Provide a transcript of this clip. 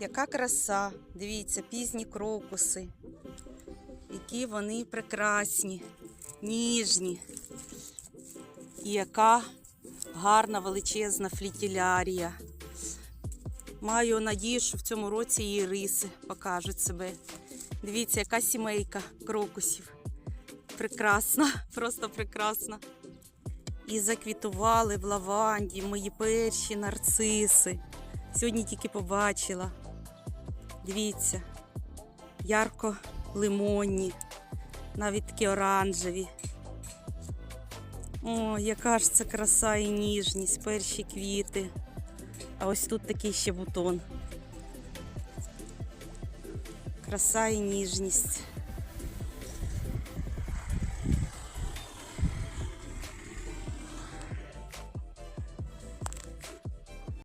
Яка краса! Дивіться, пізні крокуси. Які вони прекрасні, ніжні. І яка гарна величезна флітілярія. Маю надію, що в цьому році її риси покажуть себе. Дивіться, яка сімейка крокусів. Прекрасна, просто прекрасна. І заквітували в лаванді мої перші нарциси. Сьогодні тільки побачила. Дивіться, ярко лимонні, навіть такі оранжеві. О, яка ж це краса і ніжність, перші квіти. А ось тут такий ще бутон. Краса і ніжність.